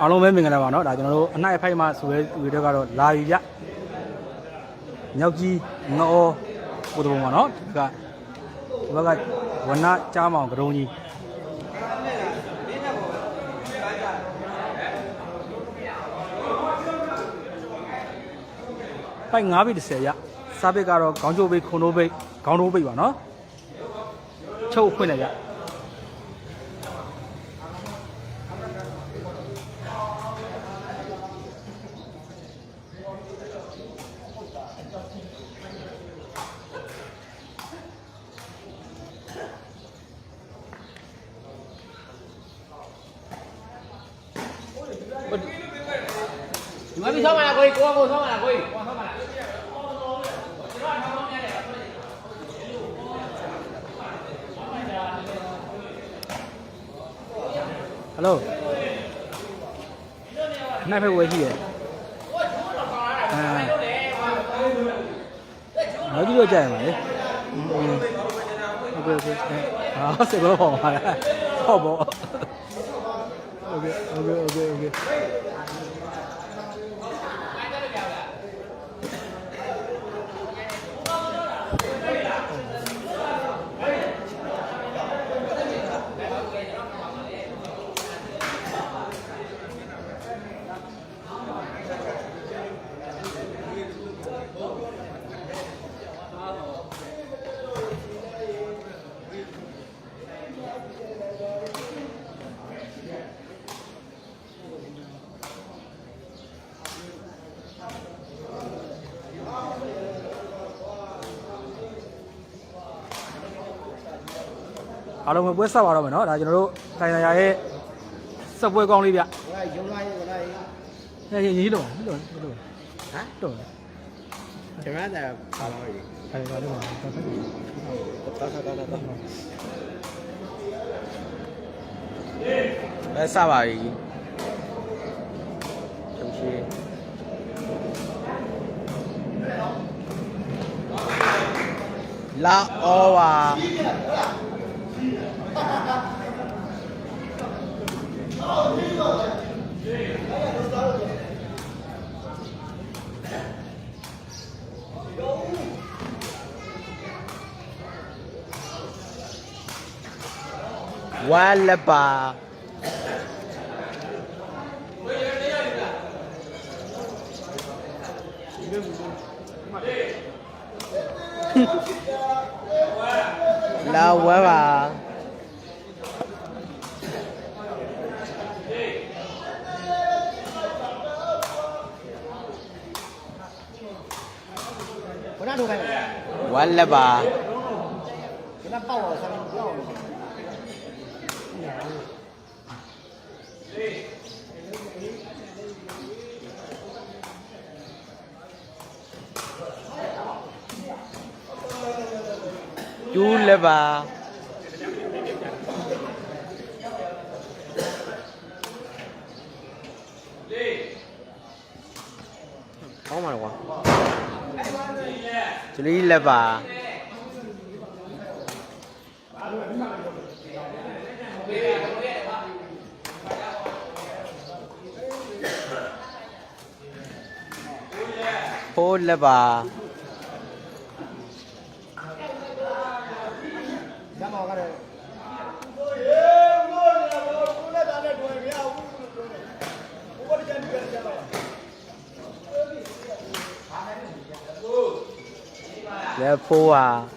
အားလုံးပဲမင်္ဂလာပါเนาะဒါကျွန်တော်တို့အနိုင်အဖိုက်မှဆိုရဲသူတွေတော့ကတော့လာပြီဗျညောက်ကြီးငအောကိုတဘုံပါเนาะဒီကဒီဘက်ကဝနကြားမောင်ကရုံကြီးပိုက်9ဘိ30ရစားဘစ်ကတော့ခေါင်းချိုးဘိတ်ခုံတို့ဘိတ်ခေါင်းတို့ဘိတ်ပါเนาะချုပ်ခွင့်တယ်ဗျ ဆောင်းမလားကိုကြီးကိုကိုဆောင်းမလားကိုကြီးကိုဆောင်းမလားဟယ်လိုနိုင်ဖက်ဝယ်ရှိတယ်အာနောက်ကြည့်တော့ကြာရမှာလေဟုတ်ကဲ့ဟုတ်ကဲ့ဟာစေဘောပေါ်ပါလားဟုတ်ပါ Okay, okay, okay, okay. အားလုံးပဲပွဲဆက်ပါတော့မယ်နော်ဒါကျွန်တော်တို့တိုင်တရာရဲ့စပွဲကောင်းလေးဗျရုံလာရေးရုံလာရေးဟဲ့ရေးတော့မလို့မလို့ဟမ်တော့ကျွန်မကတော့ပါလို့ရေးအဲ့ဒါတော့တော့တော့တော့တော့တော့အဲစပါပြီရှင်ရှင်လာဩဝါ ဝါလပါလာဝဲပါဘနာတို့ခိုင်းဝါလပါဘနာပေါ့တော့ဆက်ပြီးပြောင်း ကျူးလည်းပါဟောင်းမှာကွာကျလီလည်းပါဟိုးလည်း ပါလက်ဖိုးဟာဖိုးလက်ပါခိုင်လက်ပါ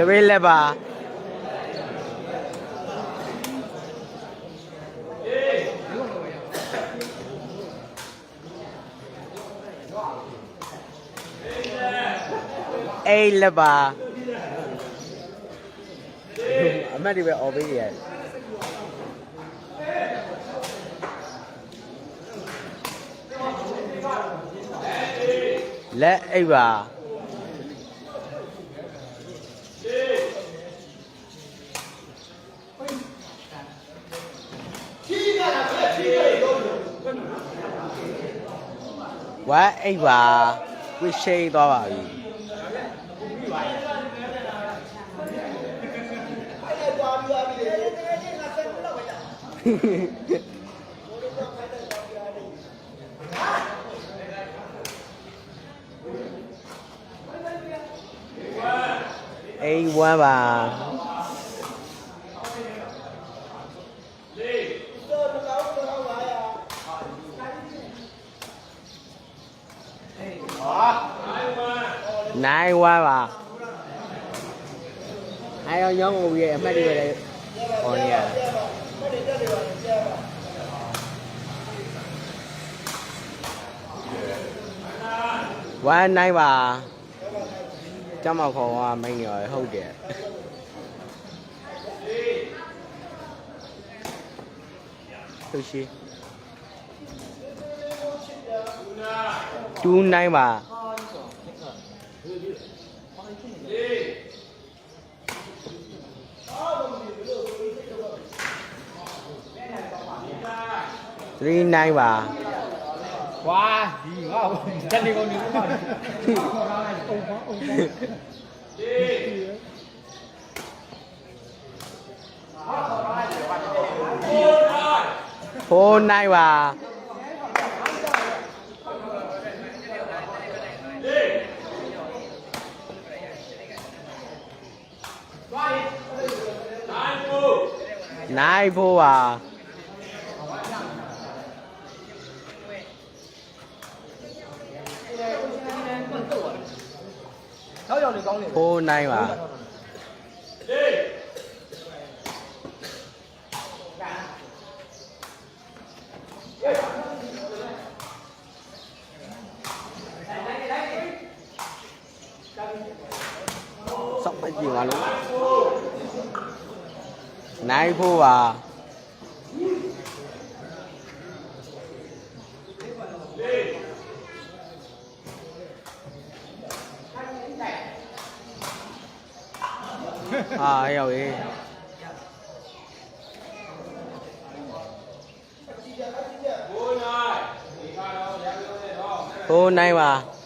တပိတ်လက်ပါအေးလက်ပါအမတ်ဒီပဲအော်ပေးရတယ်လက်အိပ်ပါ ဝါအိတ်ပါဝိရှိန်သွားပါပြီအိမ်ဝမ်းပါ နိုင်ဝမ်းပါအဲ့တော့ရောင်းကိုပြီးရအမှတ်တွေလည်းဟောနေရတာဝမ်းနိုင်ပါကျမခေါ်ကမိန်ရယ်ဟုတ်တယ်သူရှိ တူနိုင်ပါ3နိုင်ပါဝါဒီငါတက်နေကုန်နေမှာခေါ်ထားလိုက်အုံပါအုံပါ4နိုင်ပါ နိုင်ဖို့ပါနောက်ရောက်နေကောင်းနေဖိုးနိုင်ပါစောက်ပကြည့်ပါလို့ နိုင်ဖို့ပါအာရောက်ရေးဖိုးနိုင်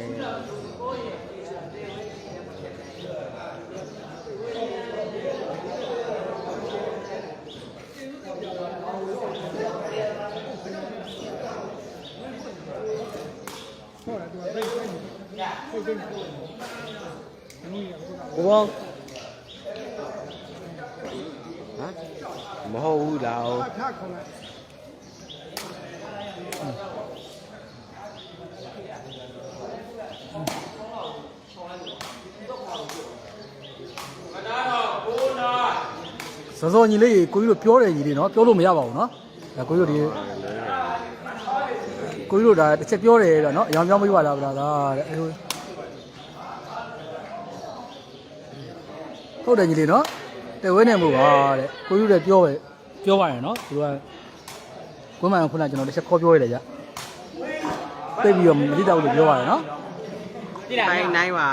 ပါအိမ်လဲကိုဘောဟမ်မဟုတ်ဘူးလားဟုတ် ဖျက်ခေါ်လိုက် စောစောညီလေးကိုကြီးတို့ပြောတယ်ညီလေးနော်ပြောလို့မရပါဘူးနော်ဒါကိုကြီးတို့ဒီကိုကြီးတို့ဒါတစ်ချက်ပြောတယ်ဗျနော်အယောင်ပြောင်းမပြပါလားဗျာဒါတဲ့အဲလိုဟုတ်တယ်ညီလေးနော်တဲဝဲနေမှုပါတဲ့ကိုကြီးတို့လည်းပြောပဲပြောပါရင်နော်သူကကွန်းမှန်ခုနကကျွန်တော်တစ်ချက်ခေါ်ပြောရတယ်ကြသိပြီးတော့မတိတော့ဘူးလို့ပြောပါတယ်နော်နိုင်နိုင်ပါ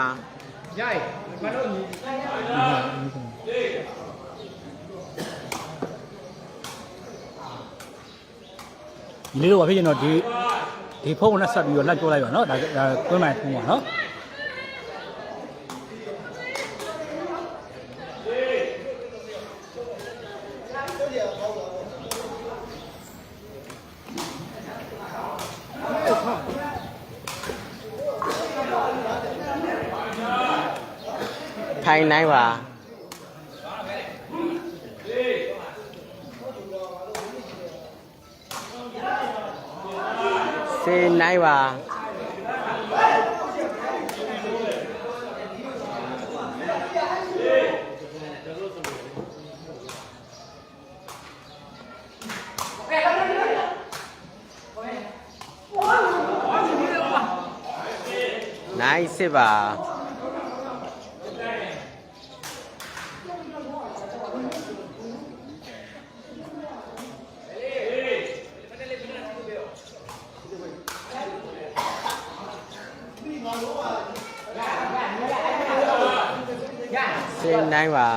ဒီနေ့တော့ဘာဖြစ်ရင်တော့ဒီဒီဖုန်းကိုနဲ့ဆက်ပြီးတော့လိုက်ကြိုးလိုက်ပါနော်ဒါဒါတွင်းမှန်ဖုန်းပါနော်ထိုင်နိုင်ပါ စေနိုင်ပါနိုင်စစ်ပါ စေနိုင်ပါ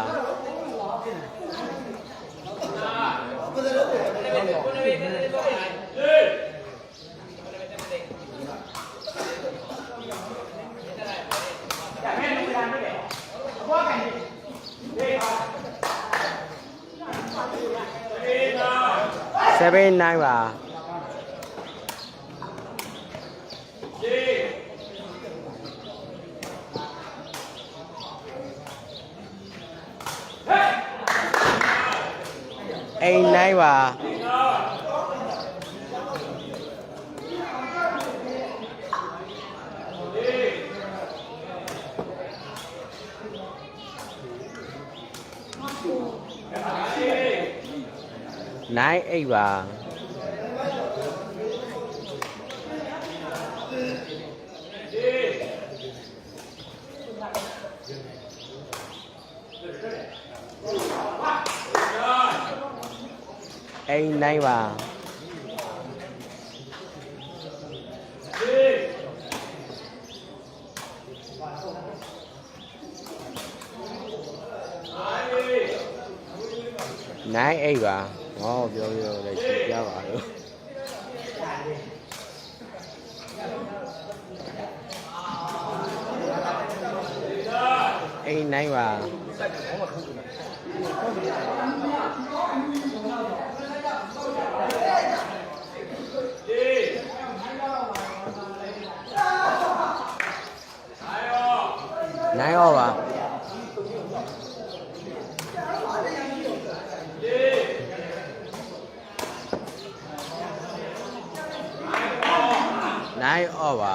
စေဗ င်းနိုင်ပါအိမ် နိုင်ပါနိုင်အိပ်ပါအိမ်နိုင်ပါနိုင်အိပ်ပါဟောပြောပြောလည်းရှင်းပြပါလို့အိမ်နိုင်ပါနိုင်ရောပါ နိုင်ရောပါ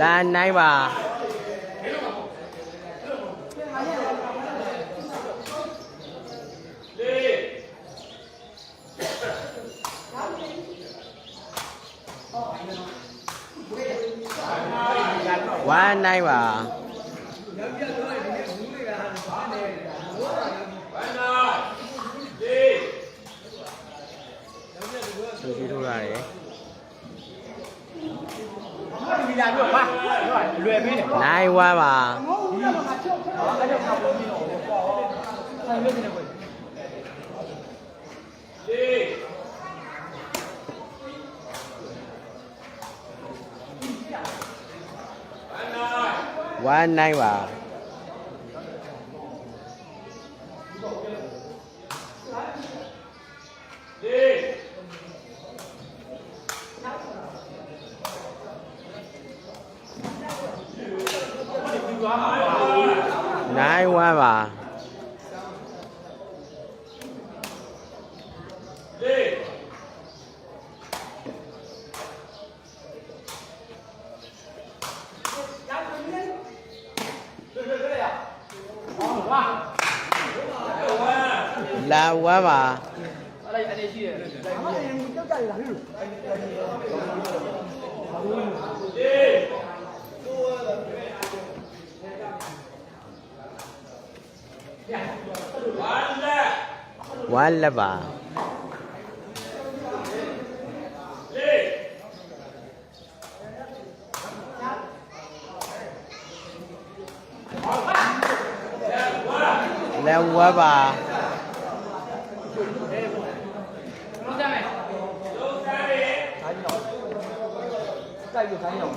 လာနိုင်ပါ ဝမ်းနိုင်ပါသူကြည့်ထုတ်ရတယ်ဒီလာပြီးတော့ပါလွယ်ပေးတယ်နိုင်ဝမ်းပါဝမ်းနိုင်ပါနိုင်ဝမ်း ပါလာဝ မ်းပါအဲ့ဒါအနေရှိတယ်ကြောက်ကြရလားဟိုဝမ်းလက်ပါလက်ဝမ်းပါလုံး tay Việt Thái Hiểu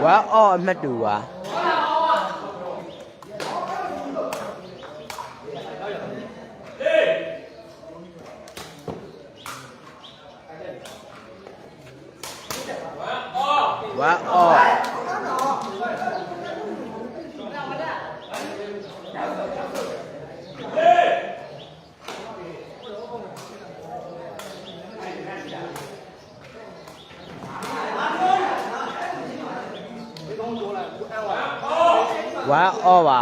quá o em mới đùa ဝါအော်ပါ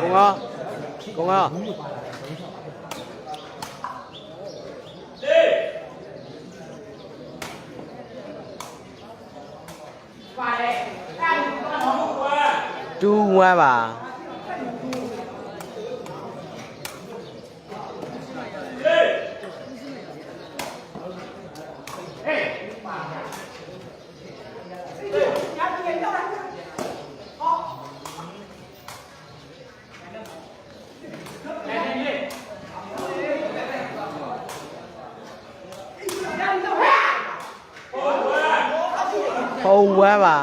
ကုံရောကုံရောတူဝါ ပါဟောဝါပါ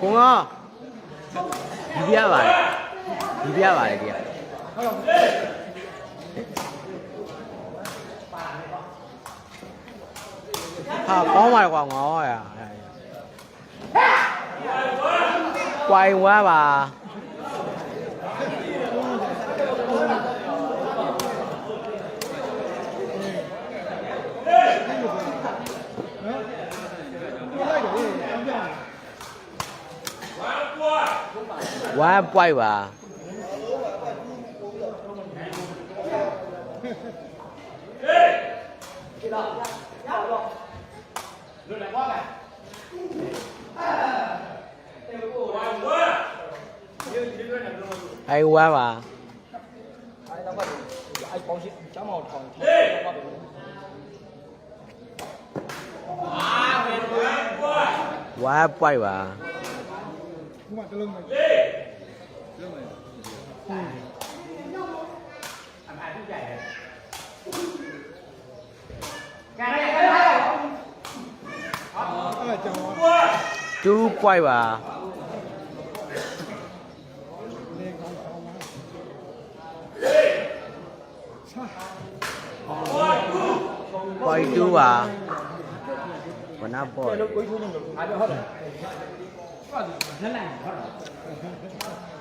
ကုံရောဒီပြပါလေဒီပြပါလေဒီကဟာကောင်းပါကွာငေါရကွိုင်ဝါပါဝါပွိုင်ပါအိုင်ဝါပါအဲ့ပေါင်းရှိကျောင်းမောင်ထောင်ဝါပွို င်ပါခုမှတလုံးမယ်အဲ့ကြော င်ပါတူပွိုင်ပါလေကောင်းကောင်းပါဆာပွိုင်တူပါဝနာပွိုင်ကိုကြီးထိုးနေလို့အားပြောဟုတ်တယ်ဟုတ်တယ်လက်လိုက်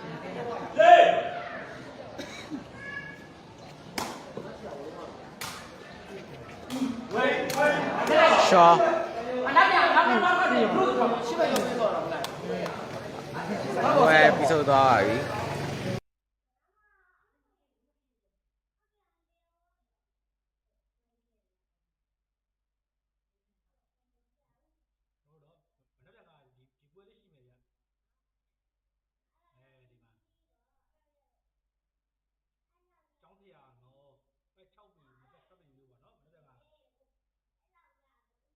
ဟုတ်တယ်ရှောဝဲပြီးဆိုသွားပါပြီ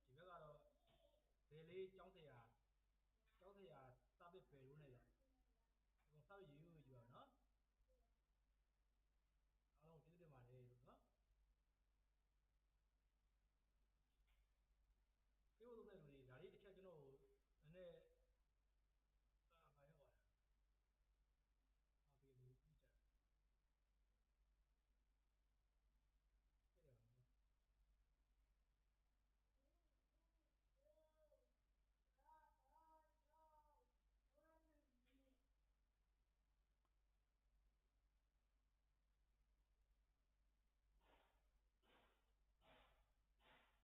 ဒီဘက်ကတော့ဇေလေး ကျောင်းဆရာ